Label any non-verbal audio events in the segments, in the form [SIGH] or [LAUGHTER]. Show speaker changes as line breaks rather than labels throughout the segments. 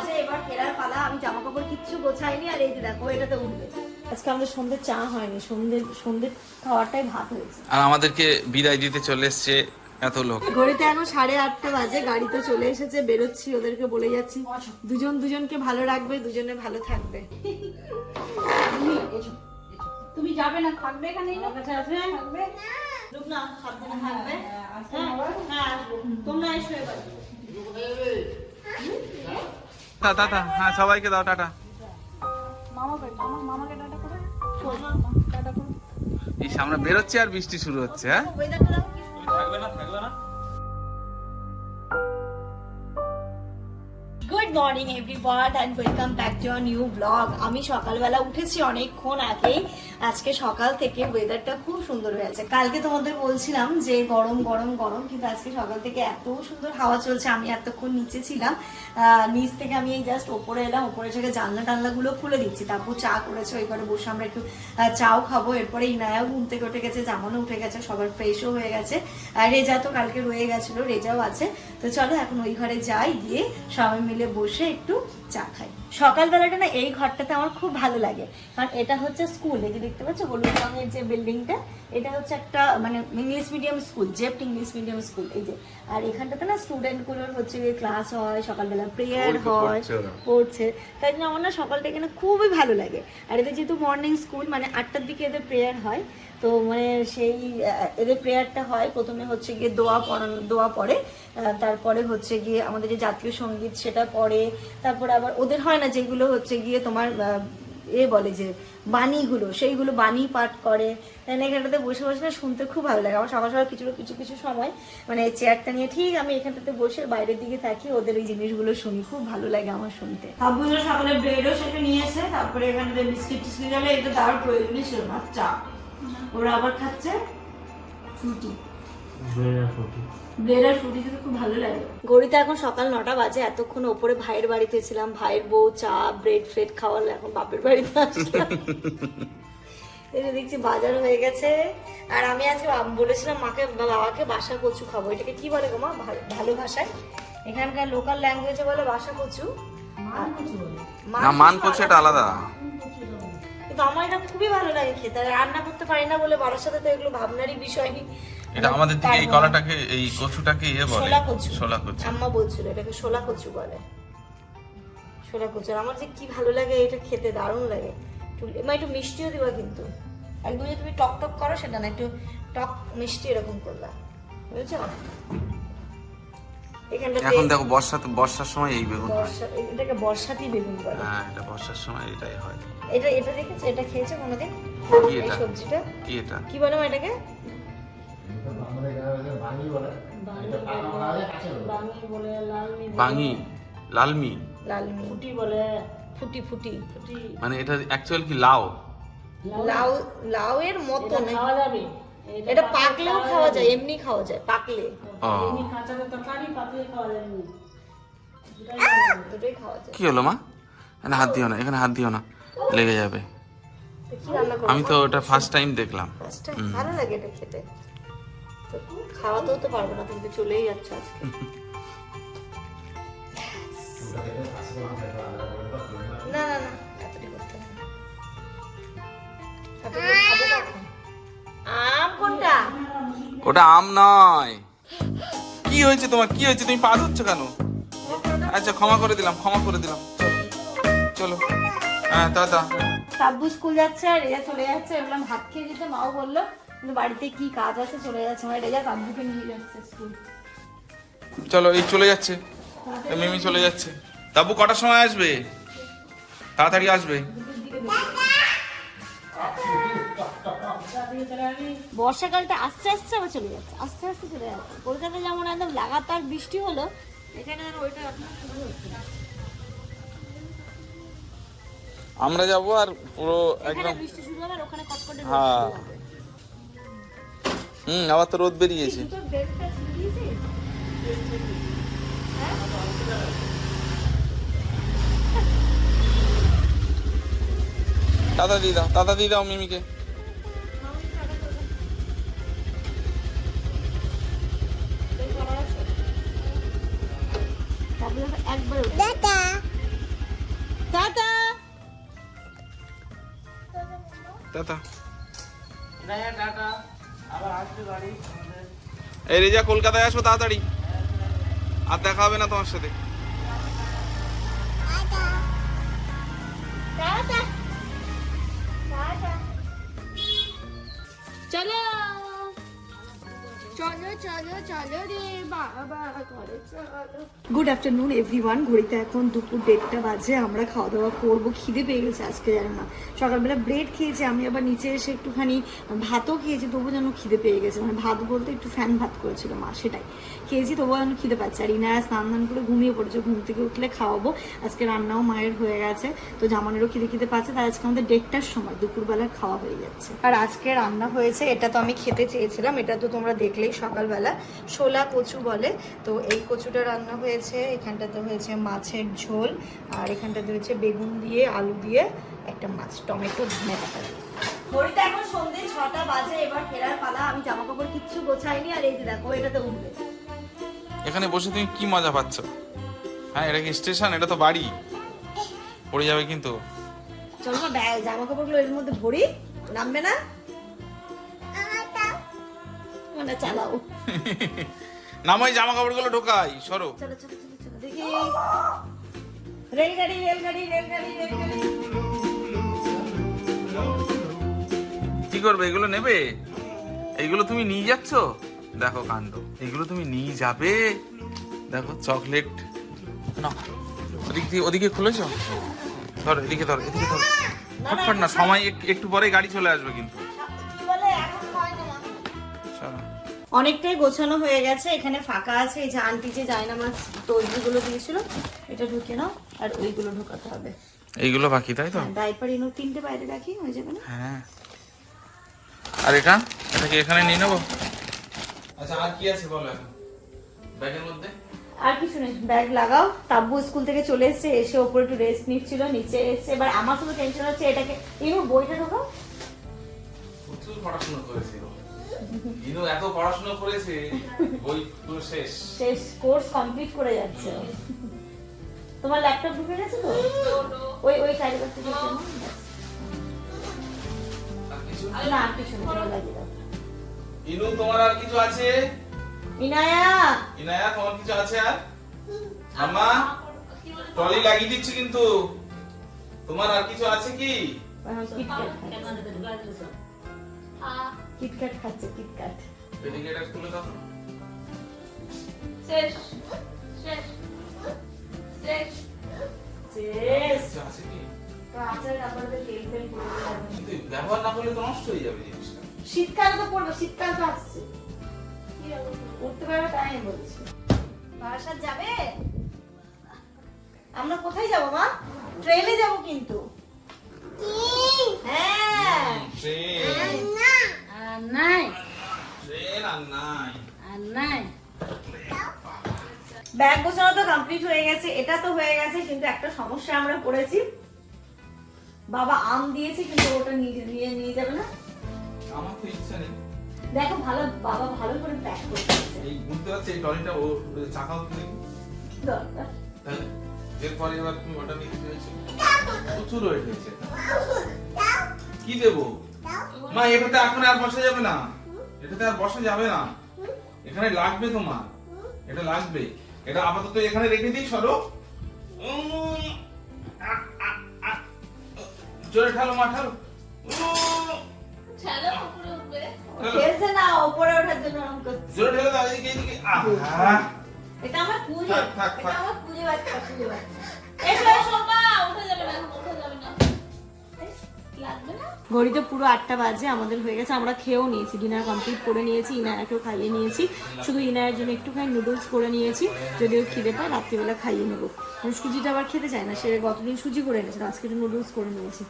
বাজে এবার ফেরার পালা আমি জামা কাপড় কিচ্ছু গোছাইনি আর এই যে দেখো এটাতে উঠবে। আজকে আমাদের সন্ধ্যে চা হয়নি সন্ধ্যে সন্ধ্যে খাওয়াটাই ভাত হয়েছে।
আর আমাদেরকে বিদায় দিতে চলে এসছে এত লোক।
ঘড়িতে এখন সাড়ে আটটা বাজে গাড়িতে চলে এসেছে বেরোচ্ছি ওদেরকে বলে যাচ্ছি দুজন দুজনকে ভালো রাখবে দুজনে ভালো থাকবে।
তুমি যাবে না থাকবে এখানে থাকবে।
না থাকবে হ্যাঁ হ্যাঁ তোমরা এসো এবার।
তা তা হ্যাঁ সবাইকে দাও টাটা।
মামাকে মামা মামাকে টাটা করে। টাটা করে।
এই সামনে বেরোচ্ছে আর বৃষ্টি শুরু হচ্ছে হ্যাঁ?
ওয়েদারটা দেখো কি সুন্দর।
থাকবে না থাকবে না
good morning everyone and welcome back to our new blog আমি সকালবেলা উঠেছি অনেকক্ষণ আগেই। আজকে সকাল থেকে ওয়েদারটা খুব সুন্দর হয়েছে। কালকে তোমাদের বলছিলাম যে গরম গরম গরম কিন্তু আজকে সকাল থেকে এত সুন্দর হাওয়া চলছে আমি এতক্ষণ নিচে ছিলাম। নিচ থেকে আমি এই জাস্ট ওপরে এলাম, ওপরে থেকে জানলা টানলাগুলো খুলে দিচ্ছি। তারপর চা করেছে, ওই ঘরে বসে আমরা একটু চাও খাব। এরপরে ইনায়াও ঘুম থেকে উঠে গেছে জামানো উঠে গেছে, সবার ফ্রেশও হয়ে গেছে। রেজা তো কালকে রয়ে গেছিল, রেজাও আছে। তো চলো এখন ওই ঘরে যাই, গিয়ে সবাই মিলে বসে একটু চা খাই। সকালবেলাটা না এই ঘরটাতে আমার খুব ভালো লাগে। কারণ এটা হচ্ছে স্কুল এই যে দেখতে পাচ্ছ হলুদ রঙের যে বিল্ডিংটা এটা হচ্ছে একটা মানে ইংলিশ মিডিয়াম স্কুল জেপ্ট ইংলিশ মিডিয়াম স্কুল এই যে। আর এখানটাতে না স্টুডেন্টগুলোর হচ্ছে ক্লাস হয় সকালবেলা প্রেয়ার হয়
পড়ছে
তাই জন্য আমার না সকালটা এখানে খুবই ভালো লাগে। আর এদের যেহেতু মর্নিং স্কুল মানে আটটার দিকে এদের প্রেয়ার হয় তো মানে সেই এদের প্রেয়ারটা হয়। প্রথমে হচ্ছে গিয়ে দোয়া পড়ানো, দোয়া পড়ে। তারপরে হচ্ছে গিয়ে আমাদের যে জাতীয় সংগীত সেটা পড়ে। তারপরে আবার ওদের হয় না যেগুলো হচ্ছে গিয়ে তোমার এ বলে যে বাণীগুলো, সেইগুলো বাণী পাঠ করে। এখানটাতে বসে বসে না শুনতে খুব ভালো লাগে। আমার সকাল সকাল কিছু কিছু কিছু সময় মানে চেয়ারটা নিয়ে ঠিক আমি এখানটাতে বসে বাইরের দিকে থাকি, ওদের এই জিনিসগুলো শুনি। খুব ভালো লাগে আমার শুনতে। সকালে ব্রেডও সেটা নিয়েছে। তারপরে এখানটাতে বিস্কিট টিস্কিট গেলে এটা দেওয়ার প্রয়োজনই ছিল না? চা। ওরা আবার খাচ্ছে ফ্রুটি। ব্রেড ফ্রুটি। খেতে খুব ভালো লাগে। গড়িতে এখন সকাল নটা বাজে এতক্ষণ ওপরে ভাইয়ের বাড়িতে ছিলাম। ভাইয়ের বউ চা ব্রেড ফ্রেড খাওয়ালে এখন বাপের বাড়িতে আসলাম। এই দেখছি বাজার হয়ে গেছে। আর আমি আজকে বলেছিলাম মাকে বাবাকে বাসা কচু খাব। এটাকে কি বলে গো মা? ভালো- ভালো ভাষায়? এখানকার লোকাল ল্যাঙ্গুয়েজে বলে বাসা কচু।
মান করছে এটা আলাদা।
কিন্তু আমার এটা খুবই ভালো লাগে খেতে। আর রান্না করতে পারি না বলে বাবার সাথে তো এগুলো ভাবনারই বিষয়।
এটা আমাদের দিকে এই কলাটাকে এই কচুটাকে ইয়ে বলে।
শোলা কচু।
শোলা কচু।
আম্মা বলছিল এটাকে শোলা কচু বলে। শোলা কচু। আমার যে কি ভালো লাগে এটা খেতে দারুণ লাগে। একটু মা একটু মিষ্টিও দিবা কিন্তু। একদম যে তুমি টক টক করো সেটা না একটু টক মিষ্টি এরকম করবা। বুঝেছ?
এখন দেখো বর্ষা বর্ষার সময় এই বেগুন হয়।
এটাকে বর্ষাতি বেগুন বলে।
হ্যাঁ এটা বর্ষার সময় এটাই হয়।
এটা এটা দেখেছ? এটা খেয়েছো কোনোদিন?
কি এটা?
সবজিটা?
কি এটা?
কি বলে এটাকে?
বাঙি লালমি।
লালমি।
লালমি
ফুটি বলে
ফুটি ফুটি
ফুটি।
মানে এটা অ্যাকচুয়াল কি লাউ?
লাউ লাউ এর মতো
খাওয়া যাবে।
এটা পাকলেও খাওয়া যায় এমনি খাওয়া যায় পাকলে।
কি হলো মা? এখানে হাত দিও না এখানে হাত দিও না। লেগে যাবে। আমি তো ওটা ফার্স্ট টাইম দেখলাম?
ভালো লাগে এটা খেতে। তো খাওয়াতেও তো পারব না তুমি তো চলেই যাচ্ছ আজকে। [LAUGHS] না না না এতটি করতে হবে।
ওটা আম নয়। কি হয়েছে তোমার? কি হয়েছে? তুমি পা ধরছো কেন? আচ্ছা ক্ষমা করে দিলাম ক্ষমা করে দিলাম। চলো। হ্যাঁ দাদা।
স্কুল যাচ্ছে আর রেজা চলে যাচ্ছে। বললাম ভাত খেয়ে যেতে মাও বলল কিন্তু বাড়িতে কি কাজ আছে চলে যাচ্ছে। মানে রেজা নিয়ে যাচ্ছে স্কুল।
চলো এই চলে যাচ্ছে। মিমি চলে যাচ্ছে। তাবু কটার সময় আসবে? তাড়াতাড়ি আসবে।
বর্ষাকালটা আস্তে আস্তে আবার চলে যাচ্ছে আস্তে আস্তে চলে যাচ্ছে। কলকাতায় যেমন একদম লাগাতার বৃষ্টি হলো এখানে ওইটা শুরু হচ্ছে
আমরা যাব আর পুরো একদম
বৃষ্টি শুরু হবে আর ওখানে কটকটে
হ্যাঁ। হুম আবার তো রোদ বেরিয়েছে? দাদা দাদা দিয়ে দাও মিমিকে।
একবার উঠে- টাটা
টাটা এই রেজা কলকাতায় আসো তাড়াতাড়ি। আর দেখা হবে না তোমার সাথে।
চলো। গুড আফটারনুন এভরিওয়ান ঘড়িতে এখন দুপুর দেড়টা বাজে, আমরা খাওয়া দাওয়া করব। খিদে পেয়ে গেছে আজকে, জানো না? সকালবেলা ব্রেড খেয়েছি, আমি আবার নিচে এসে একটুখানি ভাতও খেয়েছি, তবু যেন খিদে পেয়ে গেছে। মানে ভাত বলতে একটু ফ্যান ভাত করেছিল মা, সেটাই। খেয়েছি, তবুও যেন খিদে পাচ্ছে। আর ইনারা স্নান দান করে ঘুমিয়ে পড়েছে, ঘুম থেকে উঠলে খাওয়াবো। আজকে রান্নাও মায়ের হয়ে গেছে, তো জামানেরও খিদে খিদে পাচ্ছে, তাই আজকে আমাদের দেড়টার সময় দুপুরবেলা খাওয়া হয়ে যাচ্ছে। আর আজকে রান্না হয়েছে, এটা তো আমি খেতে চেয়েছিলাম, এটা তো তোমরা দেখলেই সকালবেলা। শোলা কচু বলে। তো এই কচুটা রান্না হয়েছে। এখানটাতে হয়েছে মাছের ঝোল। আর এখানটাতে হয়েছে বেগুন দিয়ে আলু দিয়ে একটা মাছ টমেটো ধনে পাতা দিয়ে। ঘড়িতে এখন সন্ধ্যে ছটা বাজে এবার ফেরার পালা। আমি জামা কাপড় কিচ্ছু গোছাইনি আর এই যে দেখো এটাতে উঠবে।
এখানে বসে তুমি কি মজা পাচ্ছ? হ্যাঁ এটা কি স্টেশন? এটা তো বাড়ি। পড়ে যাবে কিন্তু।
চলো জামা কাপড়গুলো এর মধ্যে ভরি। নামবে না? মানে চালাও। [LAUGHS]
নামাই জামা কাপড়গুলো ঢোকাই সরো।
চলো চলো চলো চলো দেখি। রেলগাড়ি রেলগাড়ি রেলগাড়ি রেলগাড়ি।
কি করবে এগুলো নেবে? এইগুলো তুমি নিয়ে যাচ্ছ? দেখো কাণ্ড এগুলো তুমি নিয়ে যাবে। দেখো চকলেট। না ওদিক দিয়ে ওদিকে খুলেছ? ধরো এদিকে ধরো এদিকে ধরো। ফটফট না সময় একটু পরে গাড়ি চলে আসবে কিন্তু।
অনেকটাই গোছানো হয়ে গেছে এখানে ফাঁকা আছে। এই যে আন্টি যে জায়নামাজ তৈরিগুলো দিয়েছিল এটা ঢুকে নাও আর ওইগুলো ঢোকাতে হবে।
এইগুলো বাকি তাই তো?
ডাইপার ইনো তিনটে বাইরে রাখি হয়ে যাবে না?
হ্যাঁ। আর এটা? এটা কি এখানে নিয়ে নেব? আচ্ছা আর কি আছে বলো এখন? ব্যাগের মধ্যে?
আর কিছু নেই ব্যাগ লাগাও। তাব্বু স্কুল থেকে চলে এসেছে এসে ওপরে একটু রেস্ট নিচ্ছিল নিচে এসে এবার আমার শুধু টেনশন হচ্ছে এটাকে ইনু বইটা ঢোকাও।
প্রচুর পড়াশোনা করেছে ও। ইনু এত পড়াশোনা করেছে বই পুরো শেষ।
শেষ কোর্স কমপ্লিট করে যাচ্ছে। তোমার ল্যাপটপ ঢুকে গেছে তো? ওই ওই সাইডে করতে
কিছু?
না আর কিছু নেই লাগিয়ে দাও।
ইনু তোমার আর কিছু আছে?
ইনায়া
ইনায়া তোমার কিছু আছে আর? আম্মা ট্রলি লাগিয়ে দিচ্ছি কিন্তু। তোমার আর কিছু আছে কি?
এখন কিটক্যাট খাচ্ছে কিটক্যাট খাচ্ছে
এদিকে এটা খুলে দাও।
শেষ। শেষ। শেষ।
শেষ।
কিছু আছে কি?
তো আচার কাপড়ে তেল তেল পড়ে যাবে
কিন্তু ব্যবহার না করলে তো নষ্ট হয়ে যাবে জিনিসটা।
শীতকালে তো পড়বে শীতকাল তো আসছে। উঠতে পারবে তাই আমি বলছি। বারাসাত যাবে? আমরা কোথায় যাব মা? ট্রেনে যাব কিন্তু। হ্যাঁ।
ট্রেন।
আর নাই
আর নাই
ব্যাগ গোছানো তো কমপ্লিট হয়ে গেছে এটা তো হয়ে গেছে কিন্তু একটা সমস্যা আমরা পড়েছি। বাবা আম দিয়েছে কিন্তু ওটা নিয়ে নিয়ে নিয়ে যাবে না।
আমার তো ইচ্ছা নেই।
দেখো ভালো বাবা ভালো করে প্যাক করে
এই বুঝতে পারছি এই ট্রলিটা ও চাকাও তুলে
কি দরকার।
এরপরে এবার তুমি ওটা নিয়ে হয়েছে। প্রচুর ওয়েট হয়েছে [LAUGHS] কি দেবো? মা এটাতে এখন আর বসা যাবে না। এটাতে আর বসা যাবে না। এখানে লাগবে তোমার। এটা লাগবে। এটা আপাতত এখানে রেখে দিই সরো। জোরে ঠালো মা ঠালো। উম,
ছেলে উপরে উঠবে।
খেলছে না ওপরে ওঠার জন্য ওরকম করছে।
জোরে ঠেলে দাও এদিকে এদিকে। আহা।
এটা আমার পুজো এটা আমার পুজো বাচ্চা পুজো বাচ্চা।
এসো এসো মা উঠে যাবে না উঠে যাবে না।
ঘড়িতে পুরো আটটা বাজে আমাদের হয়ে গেছে। আমরা খেয়েও নিয়েছি ডিনার কমপ্লিট করে নিয়েছি ইনায়াকেও খাইয়ে নিয়েছি। শুধু ইনায়ের জন্য একটুখানি নুডলস করে নিয়েছি যদিও খিদে পায় রাত্রিবেলা খাইয়ে নেব। কারণ সুজিটা আবার খেতে চায় না সে গতদিন সুজি করে এনেছিল আজকে একটু নুডলস করে নিয়েছি।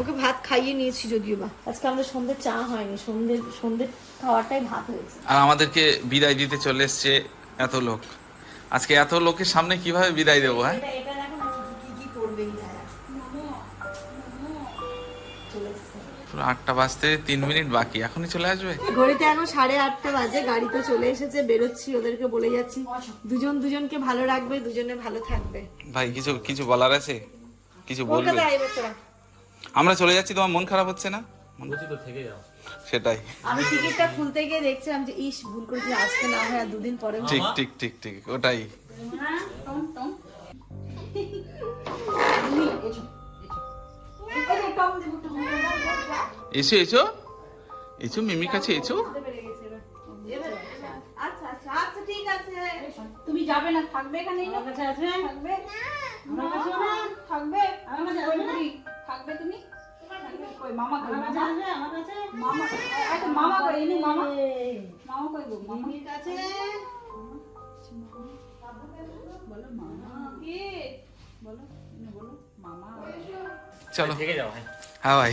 ওকে ভাত খাইয়ে নিয়েছি যদিও বা। আজকে আমাদের সন্ধ্যে চা হয়নি সন্ধ্যে সন্ধ্যে খাওয়াটাই ভাত হয়েছে।
আর আমাদেরকে বিদায় দিতে চলে এসছে এত লোক। আজকে এত লোকের সামনে কীভাবে বিদায় দেবো হ্যাঁ? পুরো আটটা বাজতে তিন মিনিট বাকি এখনই চলে আসবে
ঘড়িতে এখন সাড়ে আটটা বাজে গাড়িতে চলে এসেছে বেরোচ্ছি ওদেরকে বলে যাচ্ছি দুজন দুজনকে ভালো রাখবে দুজনে ভালো থাকবে
ভাই কিছু কিছু বলার আছে কিছু বলবে আমরা চলে যাচ্ছি তোমার মন খারাপ হচ্ছে না
বলছি তো থেকে যাও
সেটাই
আমি টিকিটটা খুলতে গিয়ে দেখছিলাম যে ইস ভুল করেছি আজকে না হয় আর দুদিন পরে
ঠিক ঠিক ঠিক ঠিক ওটাই এসো এসো। এসো মিমির কাছে এসো।
আচ্ছা আচ্ছা আচ্ছা ঠিক আছে।
তুমি যাবে না থাকবে এখানে আমার কাছে আছে। থাকবে? আমার কাছে না থাকবে? আমার কাছে আসবে থাকবে তুমি? কই মামা কই? মামা? আমার কাছে মামা আচ্ছা মামা কই? ইনি মামা। মামা কই গো? মামার কাছে। বলো মামা। কি? বলো বলো মামা।
চলো।
থেকে যাও হ্যাঁ
হ্যাঁ ভাই।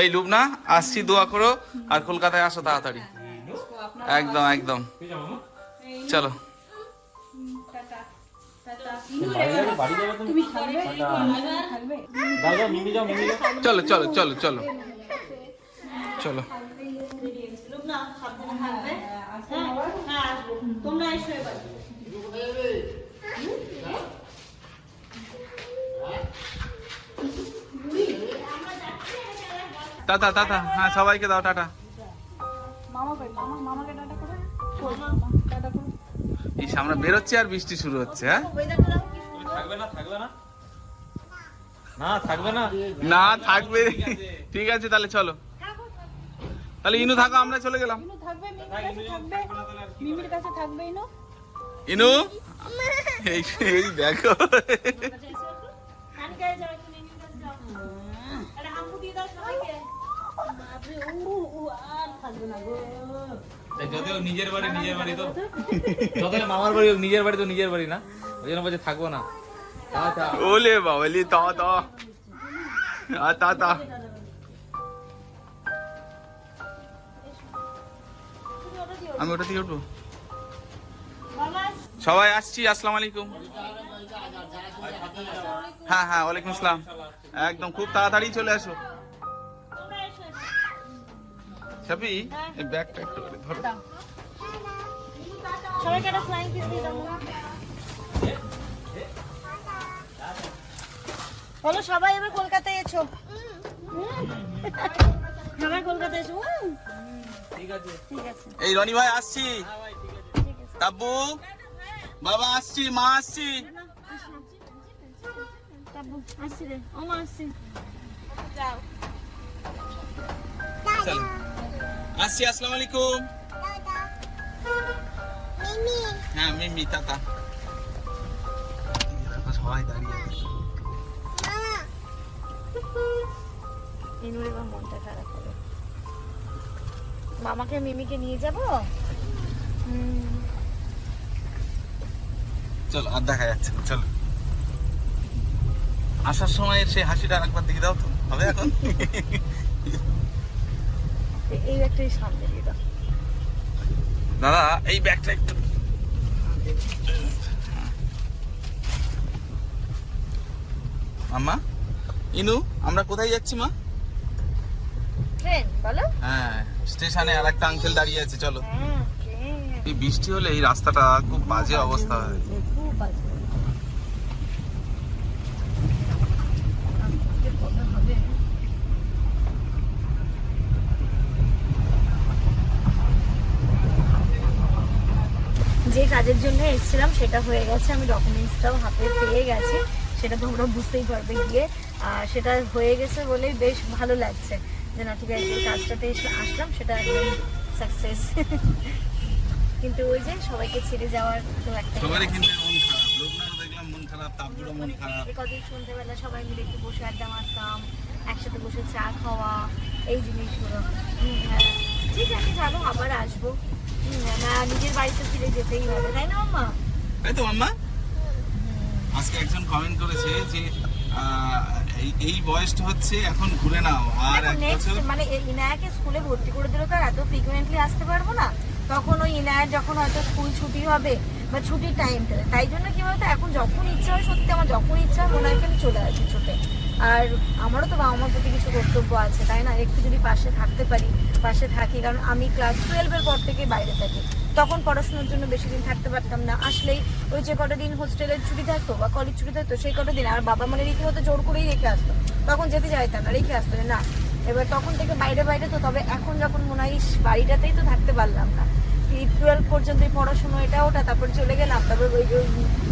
এই লুবনা আসছি দোয়া করো, আর কলকাতায় আসো তাড়াতাড়ি। একদম একদম। চলো। চলো চলো চলো চলো। চলো।
হ্যাঁ হ্যাঁ তোমরা এসো এবার।
Tata tata. হ্যাঁ সবাইকে দাও টাটা।
মামা কই মামা মামাকে টাটা করো। কই মামা টাটা করো
এই সামনে বেরোচ্ছে আর বৃষ্টি শুরু হচ্ছে হ্যাঁ?
না থাকবে না। না থাকবে। না
না থাকবে ঠিক আছে তাহলে চলো। তাহলে ইনু থাকো আমরা চলে গেলাম।
ইনু থাকবে মিমির কাছে থাকবে। মিমির কাছে থাকবে ইনু।
ইনু? এই এই দেখো। আমি ওটা দিয়ে উঠবো। সবাই আসছি, আসসালাম আলাইকুম। হ্যাঁ হ্যাঁ ওয়ালাইকুম আসসালাম। একদম খুব তাড়াতাড়ি চলে আসো। ছাপি এই ব্যাগটা একটু করে ধরো।
সবাইকে একটা ফ্লাইং কিস দিয়ে দাও। বলো সবাই এবার কলকাতায় এসো। সবাই কলকাতায় এসো।
ঠিক আছে
ঠিক আছে।
এই রনি ভাই আসছি। তাব্বু? বাবা আসছি মা আসছি।
তাব্বু, আসছি রে। ও মা আসছি। যাও
চলো। আসছি আসসালামু আলাইকুম। হ্যাঁ মিমি টাটা। সবাই দাঁড়িয়ে
ইনুর এবার মনটা খারাপ হবে। মামাকে মিমিকে নিয়ে যাব?
চলো আর দেখা যাচ্ছে না, চলো। আসার সময় সেই হাসিটা আরেকবার দিকে দাও তো হবে এখন? [LAUGHS]
এই সামনে
দাদা এই ব্যাগটা একটু আম্মা ইনু আমরা কোথায় যাচ্ছি মা?
ট্রেন বলো।
হ্যাঁ স্টেশনে আর একটা আঙ্কেল দাঁড়িয়ে আছে চলো।
হ্যাঁ
এই বৃষ্টি হলে এই রাস্তাটা খুব বাজে অবস্থা। হয়
খুব বাজে আজকে কবে হবে? যে কাজের জন্য এসেছিলাম সেটা হয়ে গেছে। আমি ডকুমেন্টসটাও হাতে পেয়ে গেছি। সেটা তোমরা বুঝতেই পারবে গিয়ে। আর সেটা হয়ে গেছে বলেই বেশ ভালো লাগছে যে না ঠিক আছে কাজটাতে এসে আসলাম সেটা একদম সাকসেস কিন্তু ওই যে সবাইকে ছেড়ে যাওয়ার তো একটা
সবারই কিন্তু মন খারাপ। মন খারাপ মন
কদিন সন্ধ্যেবেলা সবাই মিলে একটু বসে আড্ডা মারতাম একসাথে বসে চা খাওয়া এই জিনিসগুলো। হ্যাঁ। ঠিক আছে চলো আবার আসব। না নিজের বাড়িতে ফিরে যেতেই হবে তাই না আম্মা?
তাই তো মাম্মা আজকে একজন কমেন্ট করেছে যে এই বয়সটা হচ্ছে এখন ঘুরে নাও আর এক বছর
মানে ইনায়াকে স্কুলে ভর্তি করে দিলে তো আর এত ফ্রিকুয়েন্টলি আসতে পারব না। তখন ওই ইনায়ার যখন হয়তো স্কুল ছুটি হবে বা ছুটির টাইমটা তাই জন্য কি বলতো এখন যখন ইচ্ছা হয় সত্যি আমার যখন ইচ্ছা হয় মনে হয় আমি চলে আসি ছুটে। আর আমারও তো বাবা মার প্রতি কিছু কর্তব্য আছে তাই না? একটু যদি পাশে থাকতে পারি পাশে থাকি, কারণ আমি ক্লাস টুয়েলভের পর থেকে বাইরে থাকি। তখন পড়াশোনার জন্য বেশি দিন থাকতে পারতাম না। আসলেই ওই যে কটা দিন হোস্টেলের ছুটি থাকতো বা কলেজ ছুটি থাকতো, সেই কটা দিন আর বাবা মানে রীতিমতো জোর করেই রেখে আসতো। তখন যেতে চাইতাম না, রেখে আসতো না, এবার তখন থেকে বাইরে বাইরে তো, তবে এখন যখন মনে হয় বাড়িটাতেই তো থাকতে পারলাম না। টুয়েলভ পর্যন্ত পড়াশোনা, এটা ওটা, তারপর চলে গেলাম, তারপর ওই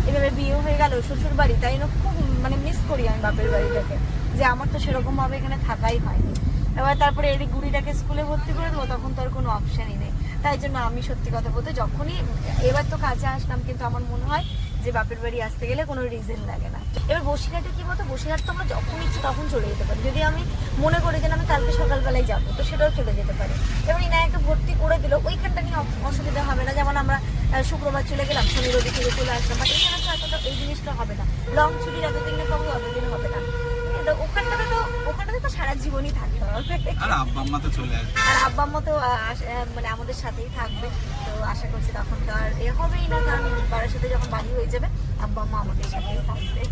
এভাবে বিয়ে হয়ে গেল, শ্বশুর বাড়ি, তাই খুব মানে মিস করি আমি বাপের বাড়িটাকে। যে আমার তো সেরকমভাবে এখানে থাকাই হয়নি। এবার তারপরে এই গুড়িটাকে স্কুলে ভর্তি করে দেবো, তখন তো আর কোনো অপশানই নেই। তাই জন্য আমি সত্যি কথা বলতে যখনই এবার তো কাজে আসলাম, কিন্তু আমার মনে হয় যে বাপের বাড়ি আসতে গেলে কোনো রিজন লাগে না। এবার বসিরহাটে কি বলতো? বসিরহাট তো আমরা যখন ইচ্ছে তখন চলে যেতে পারি। যদি আমি মনে করি যে আমি কালকে সকালবেলায় যাব, তো সেটাও চলে যেতে পারি। এবার ইনায়াকে ভর্তি করে দিল, ওইখানটা নিয়ে অসুবিধা হবে না। যেমন আমরা শুক্রবার চলে গেলাম, শনি রবি থেকে চলে আসলাম, বাট এখানে তো এই জিনিসটা হবে না। লং ছুটি যতদিন পাবো ততদিন হবে না। ওখানটাতে তো ওখানটাতে তো সারা জীবনই থাকতে হবে।
আর আব্বা আম্মা তো চলে আসবে।
আর আব্বা আম্মা তো মানে আমাদের সাথেই থাকবে। তো আশা করছি তখন তো আর এ হবেই না কারণ বাড়ির সাথে যখন বাড়ি হয়ে যাবে আব্বা আম্মা আমাদের সাথেই থাকবে।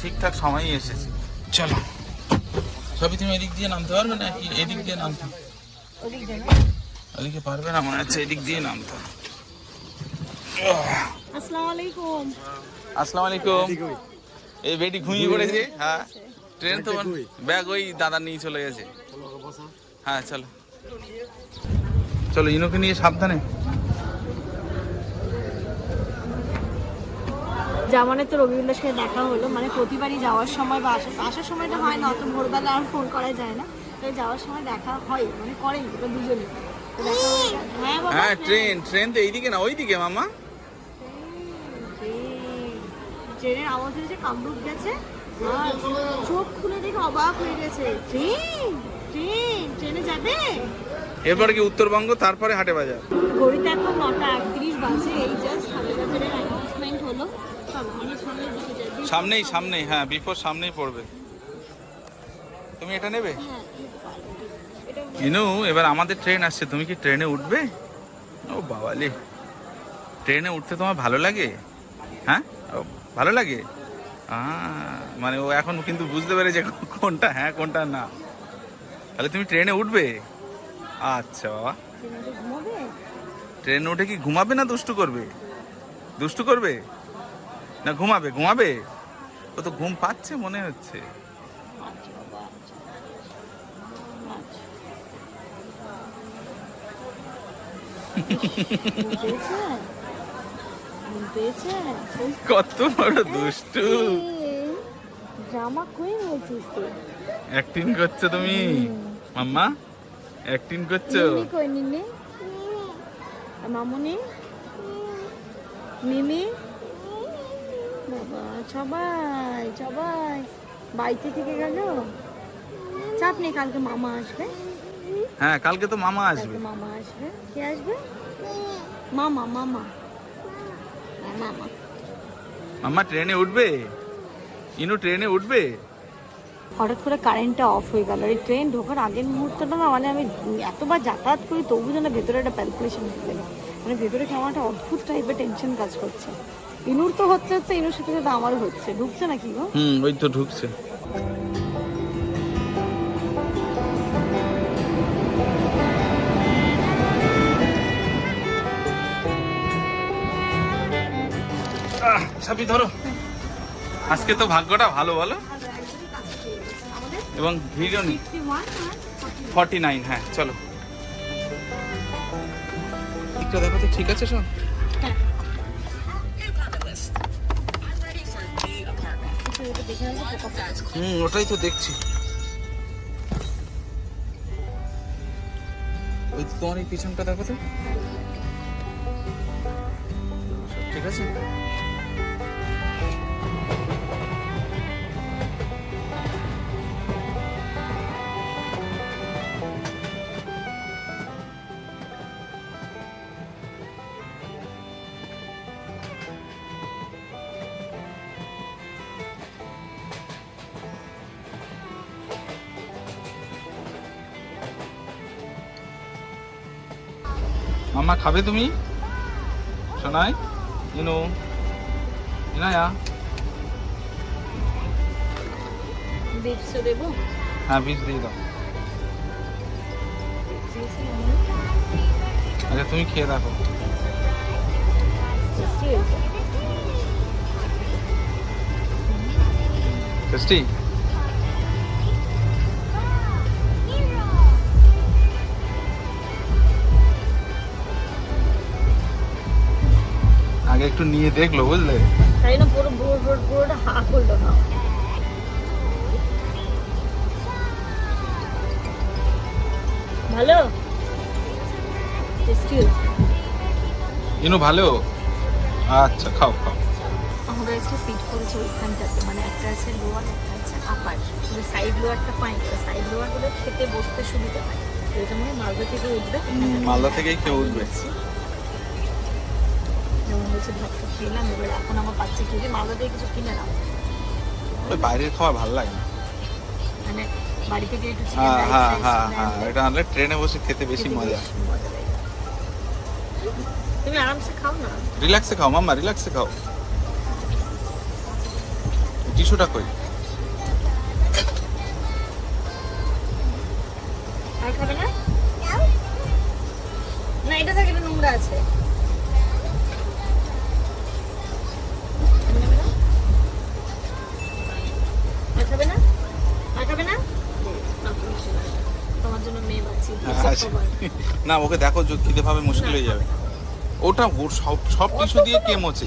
ঠিকঠাক সময়ই এসেছে। চলো। সবই তুমি এদিক দিয়ে নামতে পারবে নাকি এদিক দিয়ে নামতে?
ওদিক
পারবে না মনে হচ্ছে এদিক দিয়ে নামতে।
আসসালামু আলাইকুম
আসসালামু আলাইকুম এই বেটি ঘুমিয়ে পড়েছে হ্যাঁ। ট্রেন তো ব্যাগ ওই দাদা নিয়ে চলে গেছে। হ্যাঁ চলো। চলো ইনোকে নিয়ে সাবধানে।
জামানের তো রবিউল্লার সাথে দেখা হলো। মানে প্রতিবারই যাওয়ার সময় বা আসার আসার সময়টা হয় না অত ভোরবেলা আর ফোন করা যায় না। তো যাওয়ার সময় দেখা হয় মানে করেন ওটা দুজনে। তো দেখা হ্যাঁ হ্যাঁ
ট্রেন ট্রেন তো এইদিকে না ওইদিকে মামা।
ট্রেন। ট্রেনের আওয়াজ হয়েছে কামরূপ গেছে। চোখ খুলে দেখে অবাক হয়ে গেছে। ট্রেন ট্রেন ট্রেনে যাবে?
এরপরে কি উত্তরবঙ্গ তারপরে হাটে বাজার।
ঘড়িতে এখন নটা একত্রিশ বাজে এই জাস্ট হাতে বাজারের অ্যানাউন্সমেন্ট হলো।
সামনেই সামনেই হ্যাঁ বিপদ সামনেই পড়বে। তুমি এটা নেবে? ইনু এবার আমাদের ট্রেন আসছে। তুমি কি ট্রেনে উঠবে? ও বাবালে ট্রেনে উঠতে তোমার ভালো লাগে? হ্যাঁ? ভালো লাগে? মানে ও এখন কিন্তু বুঝতে পেরেছে কোনটা হ্যাঁ কোনটা না। তাহলে তুমি ট্রেনে উঠবে? আচ্ছা বাবা।
ট্রেনে
উঠে কি ঘুমাবে না দুষ্টু করবে? দুষ্টু করবে? না, ঘুমাবে ঘুমাবে? ও তো ঘুম পাচ্ছে মনে হচ্ছে। কত বড় দুষ্টু।
ড্রামা কুইন
অ্যাক্টিং করছ তুমি? মাম্মা, অ্যাক্টিং করছ?
মামুনি? মিমি? বাবা সবাই সবাই। বাড়িতে থেকে গেল? চাপ নেই কালকে মামা আসবে।
হ্যাঁ কালকে তো মামা আসবে।
মামা আসবে। কে আসবে? মামা মামা। হ্যাঁ, মামা।
মাম্মা ট্রেনে উঠবে? ইনু ট্রেনে উঠবে?
হঠাৎ করে কারেন্টটা অফ হয়ে গেল। এই ট্রেন ঢোকার আগের মুহূর্তটা না মানে আমি এতবার যাতায়াত করি তবু যেন ভেতরে একটা প্যালকুলেশন হয়ে গেল। মানে ভেতরে কেমন একটা অদ্ভুত টাইপের টেনশন কাজ করছে? ইনুর তো হচ্ছে হচ্ছে ইনুর সাথে সাথে আমারও হচ্ছে। ঢুকছে নাকি গো?
হুম ওই তো ঢুকছে। ধরো। আজকে তো ভাগ্যটা ভালো বলো। এবং ভিড়ও নেই।
ফর্টি
ফর্টি নাইন হ্যাঁ চলো। একটু দেখো তো ঠিক আছে সব?
হ্যাঁ।
হুম ওটাই তো দেখছি। ওই তোমার এই পিছনটা দেখো তো। সব ঠিক আছে? মামা খাবে তুমি? শোনাই ইনু ইনায়া।
দেবো?
হ্যাঁ বীজ দিয়ে দাও। আচ্ছা তুমি খেয়ে দেখো। টেস্টি আগে একটু নিয়ে দেখল বুঝলে?
তাই না পুরো পুরো পুরো পুরোটা হা করল না। ভালো? টেস্টি
ইনু ভালো? আচ্ছা খাও খাও।
আমরা আজকে সিট করেছি ওইখানটাতে মানে একটা আছে লোয়ার একটা আছে আপার যদি সাইড লোয়ারটা পাই সাইড লোয়ারগুলো খেতে বসতে সুবিধা হয়। তো এটা মনে মালদা থেকে উঠবে।
মালদা থেকেই কেউ উঠবে।
যেমন হচ্ছে ভাতটা খেলাম এবার এখন আমার পাচ্ছে কি? মালদা থেকে কিছু কিনে নাও।
ওই বাইরের খাবার ভালো লাগে না।
মানে বাড়ি থেকে একটু
হ্যাঁ হ্যাঁ হ্যাঁ হ্যাঁ এটা হলে ট্রেনে বসে খেতে বেশি মজা।
তুমি আরামসে খাও না?
রিল্যাক্সে খাও মাম্মা রিল্যাক্সে খাও। টিস্যুটা কই?
আর খাবে না? না এটা থাকে নোংরা আছে। না
ওকে দেখো যে খিদে পাবে মুশকিল হয়ে যাবে। ওটা ওর সব সব টিস্যু দিয়ে কে মোছে?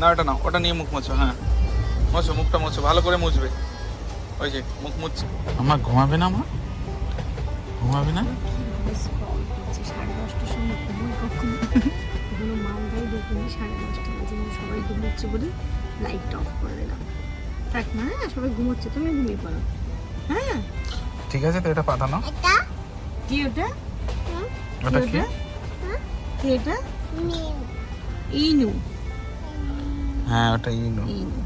না ওটা না ওটা নিয়ে মুখ মোছো হ্যাঁ। মোছো মুখটা মোছো ভালো করে মুছবে। ওই যে মুখ মুছছে। আমার ঘুমাবে না মা? ঘুমাবে না?
সাড়ে দশটা বাজে সবাই ঘুমোচ্ছে বলে লাইটটা অফ করে দিলাম। থাক না হ্যাঁ সবাই ঘুমোচ্ছে তুমি ঘুমিয়ে পড়ো। হ্যাঁ?
ঠিক আছে? তো এটা পাঠানো।
কি ওটা?
ওটা কি
কি? এটা? ইনু।
হ্যাঁ ওটা ইনু।
ইনু।